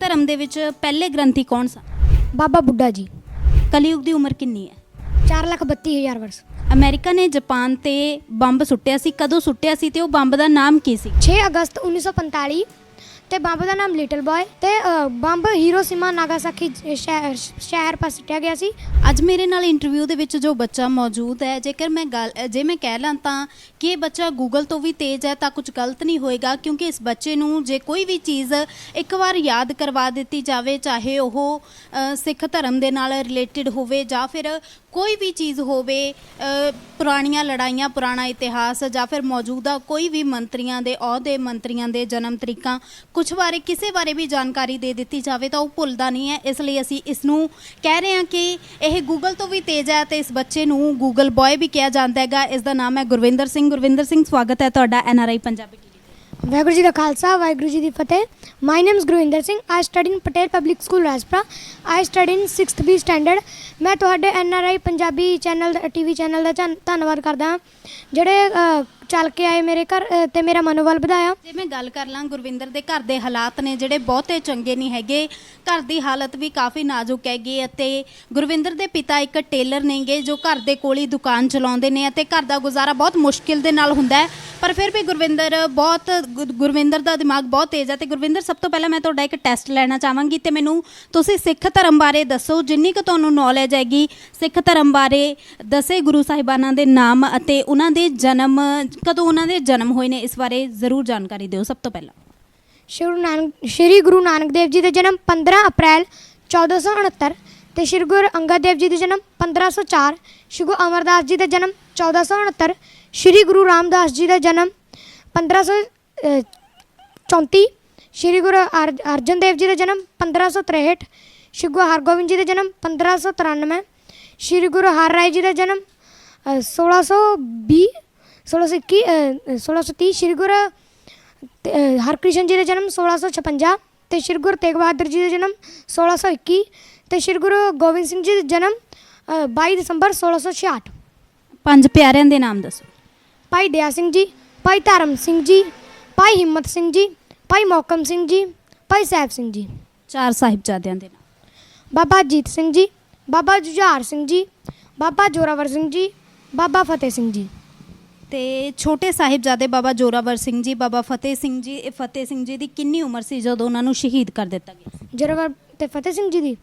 ਧਰਮ ਦੇ ਵਿੱਚ ਪਹਿਲੇ ਗ੍ਰੰਥੀ ਕੌਣ ਸਨ? ਬਾਬਾ ਬੁੱਢਾ ਜੀ। ਕਲਯੁਗ ਦੀ ਉਮਰ ਕਿੰਨੀ ਹੈ? 432000 ਵਰਸ। ਅਮਰੀਕਾ ਨੇ ਜਾਪਾਨ ਤੇ ਬੰਬ ਸੁੱਟਿਆ ਸੀ। ਕਦੋਂ ਸੁੱਟਿਆ ਸੀ ਤੇ ਉਹ ਬੰਬ ਦਾ ਨਾਮ ਕੀ ਸੀ? 6 ਅਗਸਤ 1945 ਤੇ ਬੰਬ ਦਾ ਨਾਮ ਲਿਟਲ ਬॉय ਤੇ ਅ, ਬੰਬ ਹੀਰੋਸ਼ੀਮਾ ਨਾਗਾਸਾਕੀ ਸ਼ਹਿਰ ਸ਼ਹਿਰ ਪਰ ਸੁੱਟਿਆ ਗਿਆ ਸੀ। ਅੱਜ ਮੇਰੇ ਨਾਲ ਇੰਟਰਵਿਊ ਦੇ ਵਿੱਚ ਜੋ ਬੱਚਾ ਮੌਜੂਦ ਹੈ ਜੇਕਰ ਮੈਂ ਗੱਲ ਜੇ ਮੈਂ ਕਹਿ ਲਾਂ ਤਾਂ ਕਿ ਇਹ ਬੱਚਾ ਗੂਗਲ ਤੋਂ ਵੀ ਤੇਜ਼ ਹੈ ਤਾਂ ਕੁਝ ਗਲਤ ਨਹੀਂ ਹੋਏਗਾ ਕਿਉਂਕਿ ਇਸ ਬੱਚੇ ਨੂੰ ਜੇ ਕੋਈ ਵੀ ਚੀਜ਼ ਇੱਕ ਵਾਰ ਯਾਦ ਕਰਵਾ ਦਿੱਤੀ ਜਾਵੇ ਚਾਹੇ ਉਹ ਅ, ਸਿੱਖ ਧਰਮ ਦੇ ਨਾਲ ਰਿਲੇਟਡ ਹੋਵੇ ਜਾਂ ਫਿਰ ਕੋਈ ਵੀ ਚੀਜ਼ ਹੋਵੇ ਪੁਰਾਣੀਆਂ ਲੜਾਈਆਂ, ਪੁਰਾਣਾ ਇਤਿਹਾਸ ਜਾਂ ਫਿਰ ਮੌਜੂਦਾ ਕੋਈ ਵੀ ਮੰਤਰੀਆਂ ਦੇ, ਅਹੁਦੇ ਮੰਤਰੀਆਂ ਦੇ ਜਨਮ ਤਰੀਕਾਂ ਕੁਝ ਬਾਰੇ, ਕਿਸੇ ਬਾਰੇ ਵੀ ਜਾਣਕਾਰੀ ਦੇ ਦਿੱਤੀ ਜਾਵੇ ਤਾਂ ਉਹ ਭੁੱਲਦਾ ਨਹੀਂ ਹੈ। ਇਸ ਲਈ ਅਸੀਂ ਇਸ ਨੂੰ ਕਹਿ ਰਹੇ ਹਾਂ ਕਿ ਇਹ ਗੂਗਲ ਤੋਂ ਵੀ ਤੇਜ਼ ਹੈ ਤੇ ਇਸ ਬੱਚੇ ਨੂੰ ਗੂਗਲ ਬॉय ਵੀ ਕਿਹਾ ਜਾਂਦਾ ਹੈਗਾ। ਇਸ ਦਾ ਨਾਮ ਹੈ ਗੁਰਵਿੰਦਰ ਸਿੰਘ। ਗੁਰਵਿੰਦਰ ਸਿੰਘ, ਸਵਾਗਤ ਹੈ ਤੁਹਾਡਾ NRI R I Punjabi Waheguru ji ਦਾ ਖਾਲਸਾ, ਵਾਹਿਗੁਰੂ ਜੀ ਦੀ ਫਤਿਹ। My name is Gurvinder Singh. I study in Patel public school Rajpura I study in 6th B standard ਮੈਂ ਤੁਹਾਡੇ N R I Punjabi channel TV channel ਦਾ ਧੰਨਵਾਦ ਕਰਦਾ ਹਾਂ। ਜਿਹੜੇ ਚੱਲ ਕੇ ਆਏ ਮੇਰੇ ਘਰ ਅ, ਤੇ ਮੇਰਾ ਮਨੋਬਲ ਵਧਾਇਆ। ਜੇ ਮੈਂ ਗੱਲ ਕਰ ਲਾਂ ਗੁਰਵਿੰਦਰ ਦੇ ਘਰ ਦੇ ਹਾਲਾਤ ਨੇ ਜਿਹੜੇ ਬਹੁਤੇ ਚੰਗੇ ਨਹੀਂ ਹੈਗੇ ਘਰ ਦੀ ਹਾਲਤ ਵੀ ਕਾਫੀ ਨਾਜ਼ੁਕ ਹੈਗੀ ਅਤੇ ਗੁਰਵਿੰਦਰ ਦੇ ਪਿਤਾ ਇੱਕ ਟੇਲਰ ਨੇਗੇ ਜੋ ਘਰ ਦੇ ਕੋਲ ਹੀ ਦੁਕਾਨ ਚਲਾਉਂਦੇ ਨੇ ਅਤੇ ਘਰ ਦਾ ਗੁਜ਼ਾਰਾ ਬਹੁਤ ਮੁਸ਼ਕਿਲ ਦੇ ਨਾਲ ਹੁੰਦਾ ਹੈ। ਪਰ ਫਿਰ ਵੀ ਗੁਰਵਿੰਦਰ ਬਹੁਤ ਗੁ- ਗੁਰਵਿੰਦਰ ਦਾ ਦਿਮਾਗ ਬਹੁਤ ਤੇਜ਼ ਹੈ ਤੇ ਗੁਰਵਿੰਦਰ ਸਭ ਤੋਂ ਪਹਿਲਾਂ ਮੈਂ ਤੁਹਾਡਾ ਇੱਕ ਟੈਸਟ ਲੈਣਾ ਚਾਹਾਂਗੀ ਤੇ ਮੈਨੂੰ ਤੁਸੀਂ ਸਿੱਖ ਧਰਮ ਬਾਰੇ ਦੱਸੋ ਜਿੰਨੀ ਕੁ ਤੁਹਾਨੂੰ ਨੌਲੇਜ ਹੈਗੀ ਸਿੱਖ ਧਰਮ ਬਾਰੇ ਦਸੇ ਗੁਰੂ ਸਾਹਿਬਾਨਾਂ ਦੇ ਨਾਮ ਅਤੇ ਉਹਨਾਂ ਦੇ ਜਨਮ ਕਦੋਂ ਉਹਨਾਂ ਦੇ ਜਨਮ ਹੋਏ ਨੇ ਇਸ ਬਾਰੇ ਜ਼ਰੂਰ ਜਾਣਕਾਰੀ ਦਿਓ ਸਭ ਤੋਂ ਪਹਿਲਾਂ। ਸ਼੍ਰੀ ਗੁਰੂ ਨਾਨਕ ਸ਼੍ਰੀ ਗੁਰੂ ਨਾਨਕ ਦੇਵ ਜੀ ਦਾ ਜਨਮ 15 ਅਪ੍ਰੈਲ 1469 ਤੇ ਸ਼੍ਰੀ ਗੁਰੂ ਅੰਗਦ ਦੇਵ ਜੀ ਦਾ ਜਨਮ 1504 ਸ਼੍ਰੀ ਗੁਰੂ ਅਮਰਦਾਸ ਜੀ ਦਾ ਜਨਮ 1469 ਸ਼੍ਰੀ ਗੁਰੂ ਰਾਮਦਾਸ ਜੀ ਦਾ ਜਨਮ 1534 ਸ਼੍ਰੀ ਗੁਰੂ ਅਰ- ਅਰਜਨ ਦੇਵ ਜੀ ਦਾ ਜਨਮ 1563 ਸ਼੍ਰੀ ਗੁਰੂ ਹਰਗੋਬਿੰਦ ਜੀ ਦਾ ਜਨਮ 1593 ਸ਼੍ਰੀ ਗੁਰੂ ਹਰ ਰਾਏ ਜੀ ਦਾ ਜਨਮ ਅ, 1620 1621 ਅ, 1630 ਸ਼੍ਰੀ ਗੁਰੂ ਹਰਕ੍ਰਿਸ਼ਨ ਜੀ ਦਾ ਜਨਮ 1656 ਤੇ ਸ਼੍ਰੀ ਗੁਰੂ ਤੇਗ ਬਹਾਦਰ ਜੀ ਦਾ ਜਨਮ 1621 ਤੇ ਸ਼੍ਰੀ ਗੁਰੂ ਗੋਬਿੰਦ ਸਿੰਘ ਜੀ ਦਾ ਜਨਮ ਅ, 22 ਦਸੰਬਰ 1666 ਪੰਜ ਪਿਆਰਿਆਂ ਦੇ ਨਾਮ ਦੱਸੋ। ਭਾਈ ਦਇਆ ਸਿੰਘ ਜੀ ਭਾਈ ਧਰਮ ਸਿੰਘ ਜੀ ਭਾਈ ਹਿੰਮਤ ਸਿੰਘ ਜੀ ਭਾਈ ਮੋਕਮ ਸਿੰਘ ਜੀ ਭਾਈ ਸਾਹਿਬ ਸਿੰਘ ਜੀ। ਚਾਰ ਸਾਹਿਬਜ਼ਾਦਿਆਂ ਦੇ ਨਾਮ। ਬਾਬਾ ਜੀਤ ਸਿੰਘ ਜੀ ਬਾਬਾ ਜੁਝਾਰ ਸਿੰਘ ਜੀ ਬਾਬਾ ਜੋਰਾਵਰ ਸਿੰਘ ਜੀ ਬਾਬਾ ਫਤਿਹ ਸਿੰਘ ਜੀ। ਤੇ ਛੋਟੇ ਸਾਹਿਬਜ਼ਾਦੇ ਬਾਬਾ ਜੋਰਾਵਰ ਸਿੰਘ ਜੀ ਬਾਬਾ ਫਤਿਹ ਸਿੰਘ ਜੀ ਇਹ ਫਤਿਹ ਸਿੰਘ ਜੀ ਦੀ ਕਿੰਨੀ ਉਮਰ ਸੀ ਜਦੋਂ ਉਹਨਾਂ ਨੂੰ ਸ਼ਹੀਦ ਕਰ ਦਿੱਤਾ ਗਿਆ ਜੋਰਾਵਰ ਤੇ ਫਤਿਹ ਸਿੰਘ ਜੀ ਦੀ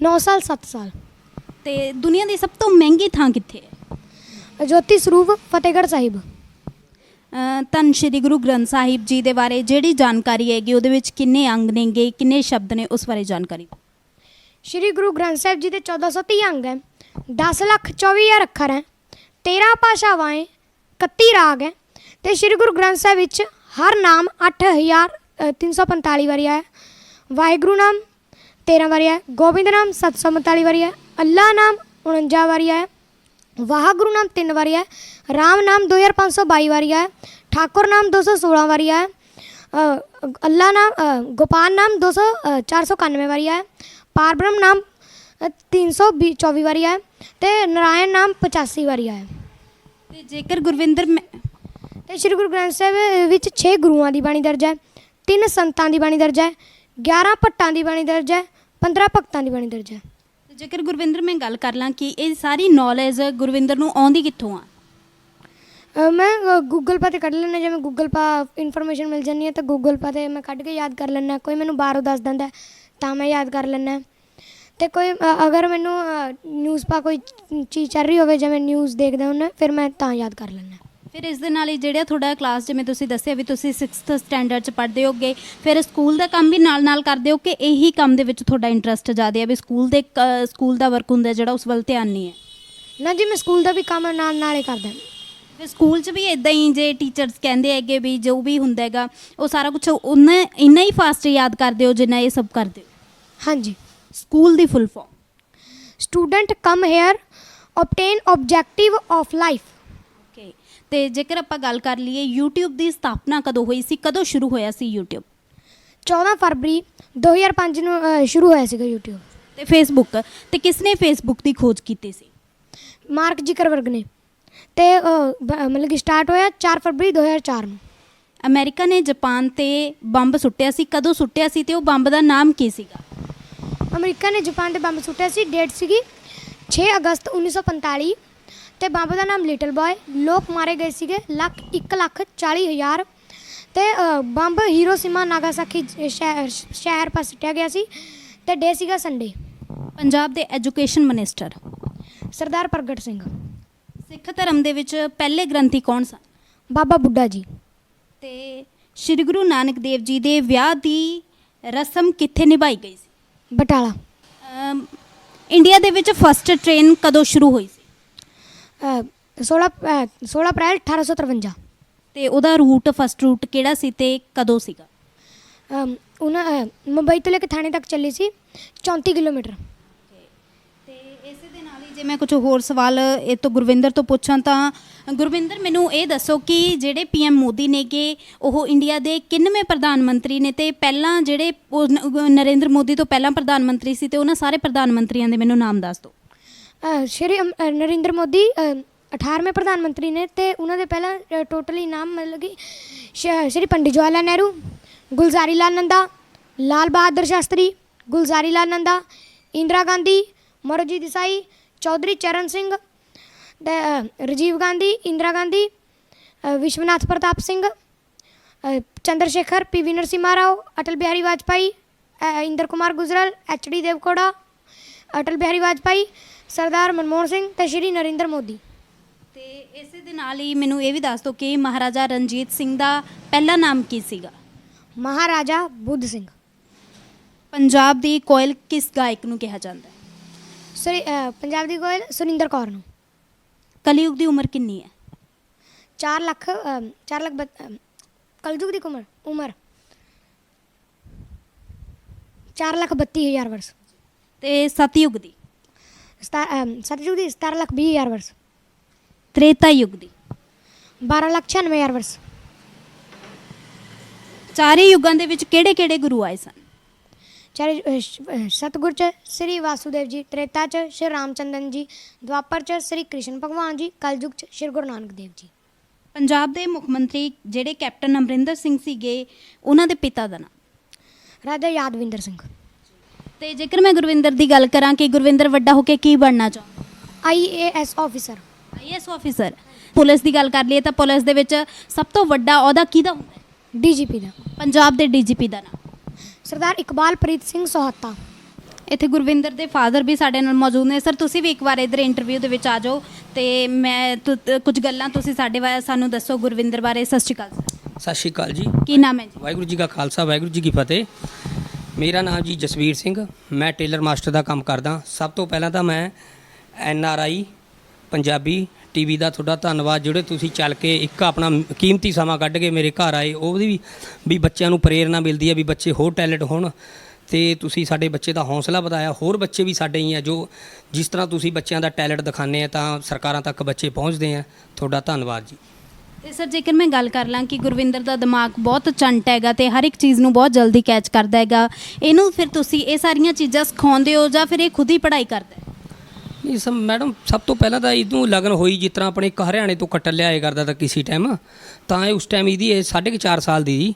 9 ਸਾਲ 7 ਸਾਲ। ਤੇ ਦੁਨੀਆ ਦੀ ਸਭ ਤੋਂ ਮਹਿੰਗੀ ਥਾਂ ਕਿੱਥੇ ਹੈ? ਜੋਤੀ ਸਰੂਪ ਫਤਿਹਗੜ੍ਹ ਸਾਹਿਬ। ਧੰਨ ਸ਼੍ਰੀ ਗੁਰੂ ਗ੍ਰੰਥ ਸਾਹਿਬ ਜੀ ਦੇ ਬਾਰੇ ਜਿਹੜੀ ਜਾਣਕਾਰੀ ਹੈਗੀ ਉਹਦੇ ਵਿੱਚ ਕਿੰਨੇ ਅੰਗ ਨੇਗੇ ਕਿੰਨੇ ਸ਼ਬਦ ਨੇ ਉਸ ਬਾਰੇ ਜਾਣਕਾਰੀ। ਸ਼੍ਰੀ ਗੁਰੂ ਗ੍ਰੰਥ ਸਾਹਿਬ ਜੀ ਦੇ 1430 ਅੰਗ ਹੈ। 10 ਲੱਖ 24 ਹਜ਼ਾਰ ਅੱਖਰ ਹੈ। 13 ਭਾਸ਼ਾਵਾਂ ਹੈ। 31 ਰਾਗ ਹੈ ਤੇ ਸ਼੍ਰੀ ਗੁਰੂ ਗ੍ਰੰਥ ਸਾਹਿਬ ਵਿੱਚ ਹਰ ਨਾਮ 8345 ਵਾਰੀ ਆਇਆ ਵਾਹਿਗੁਰੂ ਨਾਮ 13 ਵਾਰੀ ਆਇਆ ਗੋਬਿੰਦ ਨਾਮ 745 ਵਾਰੀ ਆਇਆ ਅੱਲਾ ਨਾਮ 49 ਵਾਰੀ ਆਇਆ ਵਾਹਿਗੁਰੂ ਨਾਮ 3 ਵਾਰੀ ਆਇਆ ਰਾਮ ਨਾਮ 2522 ਵਾਰੀ ਆਇਆ ਠਾਕੁਰ ਨਾਮ 216 ਵਾਰੀ ਆਇਆ ਅੱਲਾ ਨਾਮ ਗੋਪਾਲ ਨਾਮ 200 ਅ, 491 ਵਾਰੀ ਆਇਆ ਪਾਰਬ੍ਰਹਮ ਨਾਮ ਅ, 324 ਵਾਰੀ ਆਇਆ ਤੇ ਨਾਰਾਇਣ ਨਾਮ 85 ਵਾਰੀ ਆਇਆ ਤੇ ਜੇਕਰ ਗੁਰਵਿੰਦਰ ਮੈਂ- ਤੇ ਸ਼੍ਰੀ ਗੁਰੂ ਗ੍ਰੰਥ ਸਾਹਿਬ ਵਿੱਚ 6 ਗੁਰੂਆਂ ਦੀ ਬਾਣੀ ਦਰਜ ਹੈ। 3 ਸੰਤਾਂ ਦੀ ਬਾਣੀ ਦਰਜ ਹੈ। 11 ਭੱਟਾਂ ਦੀ ਬਾਣੀ ਦਰਜ ਹੈ। 15 ਭਗਤਾਂ ਦੀ ਬਾਣੀ ਦਰਜ ਹੈ। ਤੇ ਜੇਕਰ ਗੁਰਵਿੰਦਰ ਮੈਂ ਗੱਲ ਕਰ ਲਾਂ ਕਿ ਇਹ ਸਾਰੀ ਨੌਲੇਜ ਗੁਰਵਿੰਦਰ ਨੂੰ ਆਉਂਦੀ ਕਿੱਥੋਂ ਆ? ਅ, ਮੈਂ ਗੂਗਲ ਪਾ ਤੇ ਕੱਢ ਲੈਣਾ ਜਿਵੇਂ ਗੂਗਲ ਪਾ ਇਨਫੋਰਮੇਸ਼ਨ ਮਿਲ ਜਾਂਦੀ ਹੈ ਤਾਂ ਗੂਗਲ ਪਾ ਤੇ ਮੈਂ ਕੱਢ ਕੇ ਯਾਦ ਕਰ ਲੈਣਾ ਕੋਈ ਮੈਨੂੰ ਬਾਹਰੋਂ ਦੱਸ ਦਿੰਦਾ ਹੈ, ਤਾਂ ਮੈਂ ਯਾਦ ਕਰ ਲੈਣਾ ਤੇ ਕੋਈ ਅਗਰ ਮੈਨੂੰ ਨਿਊਜ਼ ਪਾ ਕੋਈ ਚੀਜ਼ ਚੱਲ ਰਹੀ ਹੋਵੇ ਜਿਵੇਂ ਨਿਊਜ਼ ਦੇਖਦਾ ਹੁੰਦਾ ਫਿਰ ਮੈਂ ਤਾਂ ਯਾਦ ਕਰ ਲੈਣਾ ਫਿਰ ਇਸ ਦੇ ਨਾਲ ਹੀ ਜਿਹੜਾ ਤੁਹਾਡਾ ਕਲਾਸ ਜਿਵੇਂ ਤੁਸੀਂ ਦੱਸਿਆ ਵੀ ਤੁਸੀਂ 6th ਸਟੈਂਡਰਡ ਚ ਪੜ੍ਹਦੇ ਹੋਗੇ ਫਿਰ ਸਕੂਲ ਦਾ ਕੰਮ ਵੀ ਨਾਲ-ਨਾਲ ਕਰਦੇ ਹੋ ਕਿ ਇਹੀ ਕੰਮ ਦੇ ਵਿੱਚ ਤੁਹਾਡਾ ਇੰਟਰਸਟ ਜ਼ਿਆਦਾ ਹੈ? ਵੀ ਸਕੂਲ ਦੇ ਸਕੂਲ ਦਾ ਵਰਕ ਹੁੰਦਾ ਜਿਹੜਾ ਉਸ ਵੱਲ ਧਿਆਨ ਨਹੀਂ ਹੈ। ਨਾ ਜੀ ਮੈਂ ਸਕੂਲ ਦਾ ਵੀ ਕੰਮ ਨਾਲ ਨਾਲ ਹੀ ਕਰਦਾ। ਫਿਰ ਸਕੂਲ 'ਚ ਵੀ ਇਦਾਂ ਹੀ ਜੇ ਟੀਚਰਸ ਕਹਿੰਦੇ ਹੈਗੇ ਵੀ ਜੋ ਵੀ ਹੁੰਦਾ ਹੈਗਾ ਉਹ ਸਾਰਾ ਕੁਝ ਉਨਾ ਇੰਨਾ ਹੀ ਫਾਸਟ ਯਾਦ ਕਰਦੇ ਹੋ ਜਿੰਨਾ ਇਹ ਸਭ ਕਰਦੇ ਹਾਂਜੀ। School the full form student come here obtain objective of life okay ਤੇ ਜੇਕਰ ਆਪਾਂ ਗੱਲ ਕਰ ਲਈਏ YouTube ਦੀ ਸਥਾਪਨਾ ਕਦੋਂ ਹੋਈ ਸੀ? ਕਦੋਂ ਸ਼ੁਰੂ ਹੋਇਆ ਸੀ YouTube? 14 ਫਰਵਰੀ 2005 ਨੂੰ ਅ, ਸ਼ੁਰੂ ਹੋਇਆ ਸੀਗਾ YouTube ਤੇ Facebook ਤੇ ਕਿਸ ਨੇ Facebook ਦੀ ਖੋਜ ਕੀਤੀ ਸੀ? ਮਾਰਕ ਜ਼ਿਕਰਬਰਗ ਨੇ। ਤੇ ਅ, ਬ- ਮਤਲਬ ਕਿ ਸਟਾਰਟ ਹੋਇਆ 4 ਫਰਵਰੀ 2004 ਨੂੰ। ਅਮਰੀਕਾ ਨੇ ਜਾਪਾਨ ਤੇ ਬੰਬ ਸੁੱਟਿਆ ਸੀ। ਕਦੋਂ ਸੁੱਟਿਆ ਸੀ ਤੇ ਉਹ ਬੰਬ ਦਾ ਨਾਮ ਕੀ ਸੀਗਾ? ਅਮਰੀਕਾ ਨੇ ਜਾਪਾਨ ਤੇ ਬੰਬ ਸੁੱਟਿਆ ਸੀ ਡੇਟ ਸੀਗੀ 6 ਅਗਸਤ 1945 ਤੇ ਬੰਬ ਦਾ ਨਾਮ ਲਿਟਲ ਬॉय ਲੋਕ ਮਾਰੇ ਗਏ ਸੀਗੇ ਲੱਖ 1 ਲੱਖ 40 ਹਜ਼ਾਰ ਤੇ ਬੰਬ ਹੀਰੋਸ਼ੀਮਾ ਨਾਗਾਸਾਕੀ ਸ਼ਹਿਰ ਪਰ ਸੁੱਟਿਆ ਗਿਆ ਸੀ ਤੇ ਡੇ ਸੀਗਾ ਸੰਡੇ। ਪੰਜਾਬ ਦੇ ਐਜੂਕੇਸ਼ਨ ਮਿਨਿਸਟਰ। ਸਰਦਾਰ ਪ੍ਰਗਟ ਸਿੰਘ। ਸਿੱਖ ਧਰਮ ਦੇ ਵਿੱਚ ਪਹਿਲੇ ਗ੍ਰੰਥੀ ਕੌਣ ਸਨ? ਬਾਬਾ ਬੁੱਢਾ ਜੀ। ਤੇ ਸ੍ਰੀ ਗੁਰੂ ਨਾਨਕ ਦੇਵ ਜੀ ਦੇ ਵਿਆਹ ਦੀ ਰਸਮ ਕਿੱਥੇ ਨਿਭਾਈ ਗਈ ਸੀ? ਬਟਾਲਾ। ਅਮ, ਇੰਡੀਆ ਦੇ ਵਿੱਚ ਫਸਟ ਟ੍ਰੇਨ ਕਦੋਂ ਸ਼ੁਰੂ ਹੋਈ ਸੀ? ਅ, 16 ਅ, 16 ਅਪ੍ਰੈਲ 1853 ਤੇ ਉਹਦਾ ਰੂਟ ਫਸਟ ਰੂਟ ਕਿਹੜਾ ਸੀ ਤੇ ਕਦੋਂ ਸੀਗਾ? ਅਮ, ਉਹਨਾਂ ਅ, ਮੁੰਬਈ ਤੋਂ ਲੈ ਕੇ ਥਾਣੇ ਤੱਕ ਚੱਲੀ ਸੀ 34 ਕਿਲੋਮੀਟਰ। ਇਸੇ ਦੇ ਨਾਲ ਹੀ ਜੇ ਮੈਂ ਕੁਝ ਹੋਰ ਸਵਾਲ ਇਹ ਤੋਂ ਗੁਰਵਿੰਦਰ ਤੋਂ ਪੁੱਛਾਂ ਤਾਂ ਗੁਰਵਿੰਦਰ ਮੈਨੂੰ ਇਹ ਦੱਸੋ ਕਿ ਜਿਹੜੇ ਪੀਐਮ ਮੋਦੀ ਨੇਗੇ ਉਹ ਇੰਡੀਆ ਦੇ ਕਿੰਨਵੇਂ ਪ੍ਰਧਾਨ ਮੰਤਰੀ ਨੇ ਤੇ ਪਹਿਲਾਂ ਜਿਹੜੇ ਉਹ ਨ- ਨਰਿੰਦਰ ਮੋਦੀ ਤੋਂ ਪਹਿਲਾਂ ਪ੍ਰਧਾਨ ਮੰਤਰੀ ਸੀ ਤੇ ਉਹਨਾਂ ਸਾਰੇ ਪ੍ਰਧਾਨ ਮੰਤਰੀਆਂ ਦੇ ਮੈਨੂੰ ਨਾਮ ਦੱਸ ਦਿਓ। ਅ, ਸ਼੍ਰੀ ਅਮ- ਅ, ਨਰਿੰਦਰ ਮੋਦੀ ਅ, 18ਵੇਂ ਪ੍ਰਧਾਨ ਮੰਤਰੀ ਨੇ ਤੇ ਉਹਨਾਂ ਦੇ ਪਹਿਲਾਂ ਟੋਟਲੀ ਨਾਮ ਮਤਲਬ ਕਿ ਸ਼- ਸ਼੍ਰੀ ਪੰਡਿਤ ਜਵਾਹਰ ਲਾਲ ਨਹਿਰੂ ਗੁਲਜ਼ਾਰੀ ਲਾਲ ਨੰਦਾ ਲਾਲ ਬਹਾਦਰ ਸ਼ਾਸਤਰੀ ਗੁਲਜ਼ਾਰੀ ਲਾਲ Nanda Indira Gandhi Morarji Desai Chaudhary Charan Singh Rajiv Gandhi Indira Gandhi Vishwanath Pratap Singh Chandra Shekhar P V Narasimha Rao Atal Bihari Vajpayee Inder Kumar Gujral H D Deve Gowda Atal Bihari Vajpayee Sardar Manmohan Singh ਤੇ ਸ਼੍ਰੀ ਨਰਿੰਦਰ ਮੋਦੀ। ਤੇ ਇਸੇ ਦੇ ਨਾਲ ਹੀ ਮੈਨੂੰ ਇਹ ਵੀ ਦੱਸ ਦਿਓ ਕਿ ਮਹਾਰਾਜਾ ਰਣਜੀਤ ਸਿੰਘ ਦਾ ਪਹਿਲਾ ਨਾਮ ਕੀ ਸੀਗਾ? ਮਹਾਰਾਜਾ ਬੁੱਧ ਸਿੰਘ। ਪੰਜਾਬ ਦੀ ਕੋਇਲ ਕਿਸ ਗਾਇਕ ਨੂੰ ਕਿਹਾ ਜਾਂਦਾ ਹੈ? ਸਰੀ ਪੰਜਾਬ ਦੀ ਗੋਇਲ ਸੁਰਿੰਦਰ ਕੌਰ ਨੂੰ। ਕਲਯੁਗ ਦੀ ਉਮਰ ਕਿੰਨੀ ਹੈ? 4 ਲੱਖ 4 ਲੱਖ ਕਲਯੁਗ ਦੀ ਉਮਰ ਉਮਰ। 4 ਲੱਖ 32 ਹਜ਼ਾਰ ਵਰਸ। ਤੇ ਸਤਯੁਗ ਦੀ? ਸਤਯੁਗ ਦੀ 17 ਲੱਖ 20 ਹਜ਼ਾਰ ਵਰਸ। ਤ੍ਰੇਤਾ ਯੁਗ ਦੀ? 12 ਲੱਖ 96 ਹਜ਼ਾਰ ਵਰਸ। ਚਾਰੇ ਯੁਗਾਂ ਦੇ ਵਿੱਚ ਕਿਹੜੇ-ਕਿਹੜੇ ਗੁਰੂ ਆਏ ਸਨ? ਚਾਰੇ ਸਤਿਗੁਰ ਚ ਸ੍ਰੀ ਵਾਸੂਦੇਵ ਜੀ ਤ੍ਰੇਤਾ ਚ ਸ਼੍ਰੀ ਰਾਮਚੰਦਨ ਜੀ ਦੁਆਪਰ ਚ ਸ੍ਰੀ ਕ੍ਰਿਸ਼ਨ ਭਗਵਾਨ ਜੀ ਕਲਯੁਗ ਚ ਸ਼੍ਰੀ ਗੁਰੂ ਨਾਨਕ ਦੇਵ ਜੀ। ਪੰਜਾਬ ਦੇ ਮੁੱਖ ਮੰਤਰੀ ਜਿਹੜੇ ਕੈਪਟਨ ਅਮਰਿੰਦਰ ਸਿੰਘ ਸੀਗੇ ਉਹਨਾਂ ਦੇ ਪਿਤਾ ਦਾ ਨਾਮ? ਰਾਜਾ ਯਾਦਵਿੰਦਰ ਸਿੰਘ। ਤੇ ਜੇਕਰ ਮੈਂ ਗੁਰਵਿੰਦਰ ਦੀ ਗੱਲ ਕਰਾਂ ਕਿ ਗੁਰਵਿੰਦਰ ਵੱਡਾ ਹੋ ਕੇ ਕੀ ਬਣਨਾ ਚਾਹੁੰਦਾ? IAS officer IS officer police ਦੀ ਗੱਲ ਕਰ ਲਈਏ ਤਾਂ ਪੁਲਿਸ ਦੇ ਵਿੱਚ ਸਭ ਤੋਂ ਵੱਡਾ ਅਹੁਦਾ ਕਿਹਦਾ ਹੁੰਦਾ ਹੈ? ਡੀਜੀਪੀ ਦਾ। ਪੰਜਾਬ ਦੇ ਡੀਜੀਪੀ ਦਾ ਨਾਮ। ਸਰਦਾਰ ਇਕਬਾਲਪ੍ਰੀਤ ਸਿੰਘ ਸੋਹਤਾ। ਇੱਥੇ ਗੁਰਵਿੰਦਰ ਦੇ ਫਾਦਰ ਵੀ ਸਾਡੇ ਨਾਲ ਮੌਜੂਦ ਨੇ। ਸਰ ਤੁਸੀਂ ਵੀ ਇੱਕ ਵਾਰ ਇਧਰ ਇੰਟਰਵਿਊ ਦੇ ਵਿੱਚ ਆ ਜਾਓ ਤੇ ਮੈਂ ਤੁ- ਕੁਝ ਗੱਲਾਂ ਤੁਸੀਂ ਸਾਡੇ ਬਾਰੇ ਸਾਨੂੰ ਦੱਸੋ ਗੁਰਵਿੰਦਰ ਬਾਰੇ। ਸਤਿ ਸ਼੍ਰੀ ਅਕਾਲ ਸਰ। ਸਤਿ ਸ਼੍ਰੀ ਅਕਾਲ ਜੀ। ਕੀ ਨਾਮ ਹੈ ਜੀ? ਵਾਹਿਗੁਰੂ ਜੀ ਕਾ ਖਾਲਸਾ ਵਾਹਿਗੁਰੂ ਜੀ ਕੀ ਫਤਿਹ। ਮੇਰਾ ਨਾਮ ਜੀ ਜਸਵੀਰ ਸਿੰਘ। ਮੈਂ ਟੇਲਰ ਮਾਸਟਰ ਦਾ ਕੰਮ ਕਰਦਾ। ਸਭ ਤੋਂ ਪਹਿਲਾਂ ਤਾਂ ਮੈਂ N R I Punjabi TV ਦਾ ਤੁਹਾਡਾ ਧੰਨਵਾਦ, ਜਿਹੜੇ ਤੁਸੀਂ ਚੱਲ ਕੇ ਇੱਕ ਆਪਣਾ ਕੀਮਤੀ ਸਮਾਂ ਕੱਢ ਕੇ ਮੇਰੇ ਘਰ ਆਏ ਉਹਦੀ ਵੀ ਵੀ ਬੱਚਿਆਂ ਨੂੰ ਪ੍ਰੇਰਣਾ ਮਿਲਦੀ ਹੈ ਵੀ ਬੱਚੇ ਹੋਰ ਟੈਲੈਂਟ ਹੋਣ ਤੇ ਤੁਸੀਂ ਸਾਡੇ ਬੱਚੇ ਦਾ ਹੌਸਲਾ ਵਧਾਇਆ। ਹੋਰ ਬੱਚੇ ਵੀ ਸਾਡੇ ਹੀ ਆ ਜੋ ਜਿਸ ਤਰ੍ਹਾਂ ਤੁਸੀਂ ਬੱਚਿਆਂ ਦਾ ਟੈਲੈਂਟ ਦਿਖਾਉਂਦੇ ਆ ਤਾਂ ਸਰਕਾਰਾਂ ਤੱਕ ਬੱਚੇ ਪਹੁੰਚਦੇ ਆ। ਤੁਹਾਡਾ ਧੰਨਵਾਦ ਜੀ। ਤੇ ਸਰ, ਜੇਕਰ ਮੈਂ ਗੱਲ ਕਰ ਲਾਂ ਕਿ ਗੁਰਵਿੰਦਰ ਦਾ ਦਿਮਾਗ ਬਹੁਤ ਚੰਟ ਹੈਗਾ ਤੇ ਹਰ ਇੱਕ ਚੀਜ਼ ਨੂੰ ਬਹੁਤ ਜਲਦੀ ਕੈਚ ਕਰਦਾ ਹੈਗਾ, ਇਹਨੂੰ ਫਿਰ ਤੁਸੀਂ ਇਹ ਸਾਰੀਆਂ ਚੀਜ਼ਾਂ ਸਿਖਾਉਂਦੇ ਹੋ ਜਾਂ ਫਿਰ ਇਹ ਖੁਦ ਹੀ ਪੜ੍ਹਾਈ ਕਰਦਾ ਹੈ? ਨਹੀਂ, ਸਮ, ਮੈਡਮ, ਸਭ ਤੋਂ ਪਹਿਲਾਂ ਤਾਂ ਇਹਨੂੰ ਲਗਨ ਹੋਈ ਜਿਸ ਤਰ੍ਹਾਂ ਆਪਣੇ ਇੱਕ ਹਰਿਆਣੇ ਤੋਂ ਕੱਟਣ ਲਿਆਏ ਕਰਦਾ ਤਾਂ ਕਿਸੇ ਟਾਈਮ ਤਾਂ ਇਹ ਉਸ ਟਾਈਮ ਇਹਦੀ ਇਹ ਸਾਢੇ ਕੁ ਚਾਰ ਸਾਲ ਦੀ ਸੀ।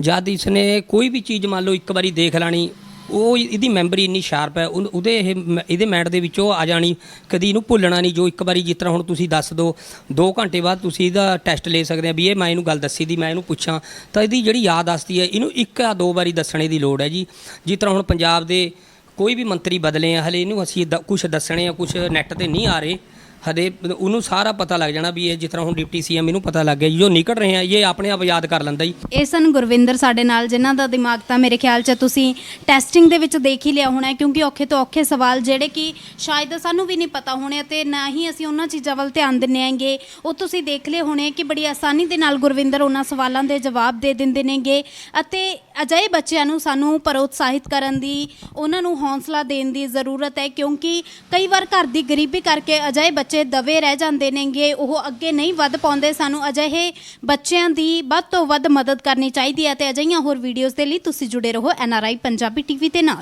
ਜਦ ਇਸਨੇ ਕੋਈ ਵੀ ਚੀਜ਼ ਮੰਨ ਲਓ ਇੱਕ ਵਾਰੀ ਦੇਖ ਲੈਣੀ, ਉਹ ਇਹਦੀ ਮੈਮਰੀ ਇੰਨੀ ਸ਼ਾਰਪ ਹੈ ਉਹ ਉਹਦੇ ਇਹ ਮ- ਇਹਦੇ ਮਾਈਂਡ ਦੇ ਵਿੱਚ ਉਹ ਆ ਜਾਣੀ, ਕਦੀ ਇਹਨੂੰ ਭੁੱਲਣਾ ਨਹੀਂ, ਜੋ ਇੱਕ ਵਾਰੀ ਜਿਸ ਤਰ੍ਹਾਂ ਹੁਣ ਤੁਸੀਂ ਦੱਸ ਦਿਓ 2 ਘੰਟੇ ਬਾਅਦ ਤੁਸੀਂ ਇਹਦਾ ਟੈਸਟ ਲੈ ਸਕਦੇ ਆ ਵੀ ਇਹ ਮੈਂ ਇਹਨੂੰ ਗੱਲ ਦੱਸੀ ਦੀ, ਮੈਂ ਇਹਨੂੰ ਪੁੱਛਾਂ, ਤਾਂ ਇਹਦੀ ਜਿਹੜੀ ਯਾਦ ਆਸਤੀ ਹੈ, ਇਹਨੂੰ ਇੱਕ ਆ ਦੋ ਵਾਰੀ ਦੱਸਣੇ ਦੀ ਲੋੜ ਹੈ ਜੀ। ਜਿਸ ਤਰ੍ਹਾਂ ਹੁਣ ਪੰਜਾਬ ਦੇ ਕੋਈ ਵੀ ਮੰਤਰੀ ਬਦਲੇ ਆ ਹਲੇ ਇਹਨੂੰ ਅਸੀਂ ਕੁਝ ਦੱਸਣੇ ਆ ਕੁਝ ਨੈੱਟ ਤੇ ਨਹੀਂ ਆ ਰਹੇ। ਹਦੇ ਉਹਨੂੰ ਸਾਰਾ ਪਤਾ ਲੱਗ ਜਾਣਾ ਵੀ ਇਹ ਜਿਸ ਤਰ੍ਹਾਂ ਹੁਣ ਡਿਪਟੀ ਸੀਐਮ ਇਹਨੂੰ ਪਤਾ ਲੱਗ ਗਿਆ ਜੀ, ਜੋ ਨਿਕਲ ਰਹੇ ਆ ਇਹ ਆਪਣੇ ਆਪ ਯਾਦ ਕਰ ਲੈਂਦਾ ਜੀ। ਇਹ ਸਨ ਗੁਰਵਿੰਦਰ ਸਾਡੇ ਨਾਲ ਜਿਨ੍ਹਾਂ ਦਾ ਦਿਮਾਗ ਤਾਂ ਮੇਰੇ ਖਿਆਲ 'ਚ ਤੁਸੀਂ ਟੈਸਟਿੰਗ ਦੇ ਵਿੱਚ ਦੇਖ ਹੀ ਲਿਆ ਹੋਣਾ ਕਿਉਂਕਿ ਔਖੇ ਤੋਂ ਔਖੇ ਸਵਾਲ ਜਿਹੜੇ ਕਿ ਸ਼ਾਇਦ ਸਾਨੂੰ ਵੀ ਨਹੀਂ ਪਤਾ ਹੋਣੇ ਤੇ ਨਾ ਹੀ ਅਸੀਂ ਉਹਨਾਂ ਚੀਜ਼ਾਂ ਵੱਲ ਧਿਆਨ ਦਿੰਨੇ ਆਂਗੇ ਉਹ ਤੁਸੀਂ ਦੇਖ ਲਏ ਹੋਣੇ ਕਿ ਬੜੀ ਆਸਾਨੀ ਦੇ ਨਾਲ ਗੁਰਵਿੰਦਰ ਉਹਨਾਂ ਸਵਾਲਾਂ ਦੇ ਜਵਾਬ ਦੇ ਦਿੰਦੇ ਨੇਗੇ ਅਤੇ ਅਜਿਹੇ ਬੱਚਿਆਂ ਨੂੰ ਸਾਨੂੰ ਪ੍ਰੋਤਸਾਹਿਤ ਕਰਨ ਦੀ, ਉਹਨਾਂ ਨੂੰ ਹੌਸਲਾ ਦੇਣ ਦੀ ਜ਼ਰੂਰਤ ਹੈ, ਕਿਉਂਕਿ ਕਈ ਵਾਰ ਘਰ ਦੀ ਗਰੀਬੀ ਕਰਕੇ ਅਜਿਹੇ ਬੱਚੇ ਦਵੇ ਰਹਿ ਜਾਂਦੇ ਨੇਗੇ, ਉਹ ਅੱਗੇ ਨਹੀਂ ਵੱਧ ਪਾਉਂਦੇ। ਸਾਨੂੰ ਅਜਿਹੇ ਬੱਚਿਆਂ ਦੀ ਵੱਧ ਤੋਂ ਵੱਧ ਮਦਦ ਕਰਨੀ ਚਾਹੀਦੀ ਹੈ ਤੇ ਅਜਿਹੀਆਂ ਹੋਰ ਵੀਡੀਓਜ਼ ਦੇ ਲਈ ਤੁਸੀਂ ਜੁੜੇ ਰਹੋ ਐਨਆਰਆਈ ਪੰਜਾਬੀ ਟੀਵੀ ਦੇ ਨਾਲ।